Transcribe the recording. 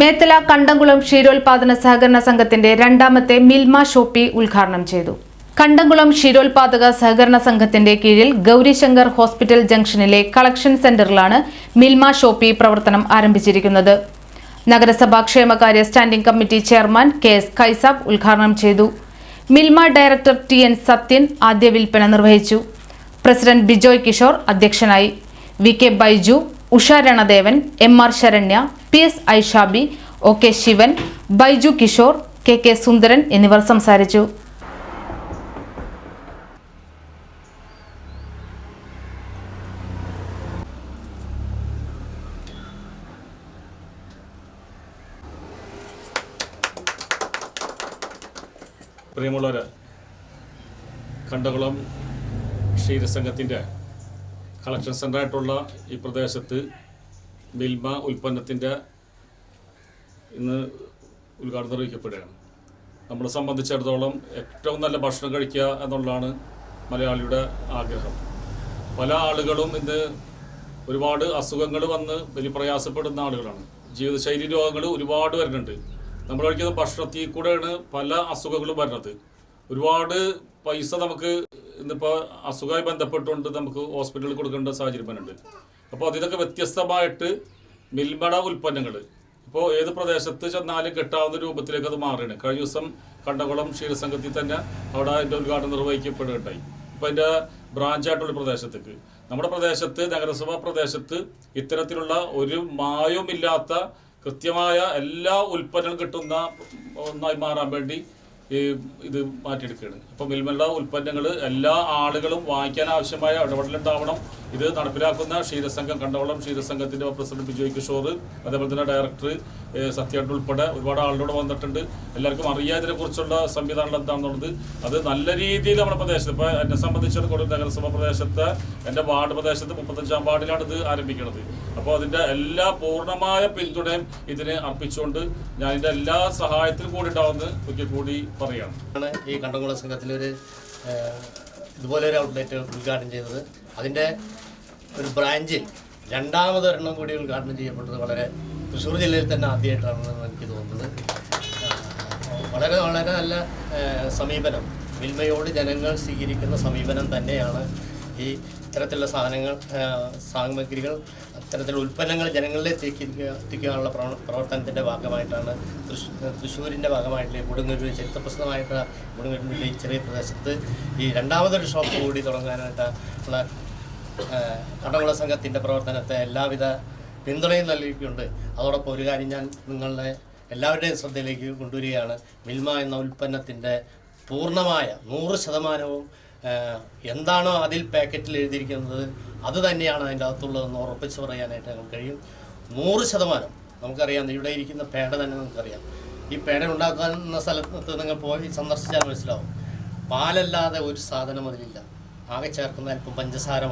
മേത്തല കണ്ടംകുളം ക്ഷീരോത്പാദന സഹകരണ സംഘത്തിന്റെ രണ്ടാമത്തെ മിൽമ ഷോപ്പി ഉദ്ഘാടനം ചെയ്തു. കണ്ടംകുളം ക്ഷീരോത്പാദക സഹകരണ സംഘത്തിന്റെ കീഴിൽ ഗൗരിശങ്കർ ഹോസ്പിറ്റൽ ജംഗ്ഷനിലെ കളക്ഷൻ സെന്ററിലാണ് മിൽമ ഷോപ്പി പ്രവർത്തനം ആരംഭിച്ചിരിക്കുന്നത്. നഗരസഭാ ക്ഷേമകാര്യ standing committee chairman K S Kaisab ഉദ്ഘാടനം ചെയ്തു. Milma director T N Sathyan ആദ്യ വിൽപ്പന നിർവഹിച്ചു. പ്രസിഡന്റ് ബിജോയ് കിഷോർ അധ്യക്ഷനായി. V K Baiju Usha Ranadevan M R Saranya P S Aishabi O K Sivan Baiju Kishore K K Sundaran എന്നിവർ സംസാരിച്ചു. പ്രിയമുള്ളവർ Kandakulam ക്ഷീരസംഘത്തിന്റെ collection സെന്ററായിട്ടുള്ള ഈ പ്രദേശത്ത് മിൽമ ഉൽപ്പന്നത്തിന്റെ ഇന്ന് ഉദ്ഘാടനം നിർവഹിക്കപ്പെടുകയാണ്. നമ്മളെ സംബന്ധിച്ചിടത്തോളം ഏറ്റവും നല്ല ഭക്ഷണം കഴിക്കുക എന്നുള്ളതാണ് മലയാളിയുടെ ആഗ്രഹം. പല ആളുകളും ഇന്ന് ഒരുപാട് അസുഖങ്ങൾ വന്ന് വലിയ പ്രയാസപ്പെടുന്ന ആളുകളാണ്. ജീവിതശൈലി രോഗങ്ങൾ ഒരുപാട് വരുന്നുണ്ട്. നമ്മൾ കഴിക്കുന്ന ഭക്ഷണത്തിൽ കൂടെയാണ് പല അസുഖങ്ങളും വരുന്നത്. ഒരുപാട് പൈസ നമുക്ക് ഇന്നിപ്പോൾ അസുഖമായി ബന്ധപ്പെട്ടുകൊണ്ട് നമുക്ക് ഹോസ്പിറ്റലിൽ കൊടുക്കേണ്ട സാഹചര്യം വരുന്നുണ്ട്. അപ്പോൾ അതിനൊക്കെ വ്യത്യസ്തമായിട്ട് മിൽമട ഉൽപ്പന്നങ്ങൾ ഇപ്പോൾ ഏത് പ്രദേശത്ത് ചെന്നാലും കിട്ടാവുന്ന രൂപത്തിലേക്ക് അത് മാറുകയാണ്. കഴിഞ്ഞ ദിവസം കണ്ടകുളം ക്ഷീരസംഘത്തിൽ തന്നെ അവിടെ അതിന്റെ ഉദ്ഘാടനം നിർവഹിക്കപ്പെടുകയുണ്ടായി. ഇപ്പോൾ അതിന്റെ ബ്രാഞ്ചായിട്ടുള്ള പ്രദേശത്തേക്ക്. നമ്മുടെ പ്രദേശത്ത് നഗരസഭാ പ്രദേശത്ത് ഇത്തരത്തിലുള്ള ഒരു മായവുമില്ലാത്ത കൃത്യമായ എല്ലാ ഉൽപ്പന്നങ്ങളും കിട്ടുന്ന ഒന്നായി മാറാൻ വേണ്ടി ഈ ഇത് മാറ്റിയെടുക്കുകയാണ്. അപ്പോൾ മിൽമല്ല ഉൽപ്പന്നങ്ങൾ എല്ലാ ആളുകളും വാങ്ങിക്കാൻ ആവശ്യമായ ഇടപെടലുണ്ടാവണം. ഇത് നടപ്പിലാക്കുന്ന ക്ഷീരസംഘം കണ്ടവളം ക്ഷീരസംഘത്തിന്റെ പ്രസിഡന്റ് ബിജോയ് കിഷോർ അതേപോലെ തന്നെ ഡയറക്ടർ സത്യാട്ട് ഉൾപ്പെടെ ഒരുപാട് ആളുകളോട് വന്നിട്ടുണ്ട്. എല്ലാവർക്കും അറിയാം ഇതിനെക്കുറിച്ചുള്ള സംവിധാനങ്ങൾ എന്താണെന്നുള്ളത് അത് നല്ല രീതിയിൽ നമ്മുടെ പ്രദേശത്ത് ഇപ്പോൾ എന്നെ സംബന്ധിച്ചിടത്തോളം നഗരസഭാ പ്രദേശത്തെ എന്റെ വാർഡ് പ്രദേശത്ത് മുപ്പത്തഞ്ചാം വാർഡിലാണ് ഇത് ആരംഭിക്കുന്നത്. അപ്പോൾ അതിന്റെ എല്ലാ പൂർണമായ പിന്തുണയും ഇതിനെ അർപ്പിച്ചുകൊണ്ട് ഞാൻ ഇതിന്റെ എല്ലാ സഹായത്തിനും കൂടി ഉണ്ടാവുമെന്ന് ഒരിക്കൽ കൂടി ആണ് ഈ കണ്ടംകുളം സംഘത്തിൽ ഒരു ഇതുപോലെ ഒരു ഔട്ട്ലെറ്റ് ഉദ്ഘാടനം ചെയ്തത്. അതിന്റെ ഒരു ബ്രാഞ്ചിൽ രണ്ടാമതൊരെണ്ണം കൂടി ഉദ്ഘാടനം ചെയ്യപ്പെട്ടത് വളരെ തൃശ്ശൂർ ജില്ലയിൽ തന്നെ ആദ്യമായിട്ടാണെന്ന് എനിക്ക് തോന്നുന്നത്. വളരെ വളരെ നല്ല സമീപനം. മിൽമയോട് ജനങ്ങൾ സ്വീകരിക്കുന്ന സമീപനം തന്നെയാണ് ഈ ഇത്തരത്തിലുള്ള സാധനങ്ങൾ സാമഗ്രികൾ അത്തരത്തിലുള്ള ഉൽപ്പന്നങ്ങൾ ജനങ്ങളിലേക്ക് എത്തിക്കാനുള്ള പ്രവ- പ്രവർത്തനത്തിന്റെ ഭാഗമായിട്ടാണ് തൃശ്ശൂ തൃശ്ശൂരിന്റെ ഭാഗമായിട്ടുള്ള കൊടുങ്ങല്ലൂർ ചരിത്രപ്രസിദ്ധമായിട്ട് കൊടുങ്ങല്ലൂരിലെ ചെറിയ പ്രദേശത്ത് ഈ രണ്ടാമതൊരു ഷോപ്പ് കൂടി തുടങ്ങാനായിട്ട് ഉള്ള ഏഹ്, കടകുള സംഘത്തിന്റെ പ്രവർത്തനത്തെ എല്ലാവിധ പിന്തുണയും നൽകിയിട്ടുണ്ട്. അതോടൊപ്പം ഒരു കാര്യം ഞാൻ നിങ്ങളുടെ എല്ലാവരുടെയും ശ്രദ്ധയിലേക്ക് കൊണ്ടുവരികയാണ്. മിൽമ എന്ന ഉൽപ്പന്നത്തിന്റെ പൂർണമായ നൂറ് ശതമാനവും എന്താണോ അതിൽ പാക്കറ്റിൽ എഴുതിയിരിക്കുന്നത് അത് തന്നെയാണ് അതിന്റെ അകത്തുള്ളതെന്ന് ഉറപ്പിച്ച് പറയാനായിട്ട് നമുക്ക് കഴിയും. നൂറ് ശതമാനം നമുക്കറിയാം ഇവിടെ ഇരിക്കുന്ന പേട തന്നെ നമുക്കറിയാം. ഈ പേട ഉണ്ടാക്കുന്ന സ്ഥലത്ത് നിങ്ങൾ പോയി സന്ദർശിച്ചാൽ മനസ്സിലാവും. പാലല്ലാതെ ഒരു സാധനം അതിലില്ല. ആകെ ചേർക്കുന്ന അല്പം പഞ്ചസാര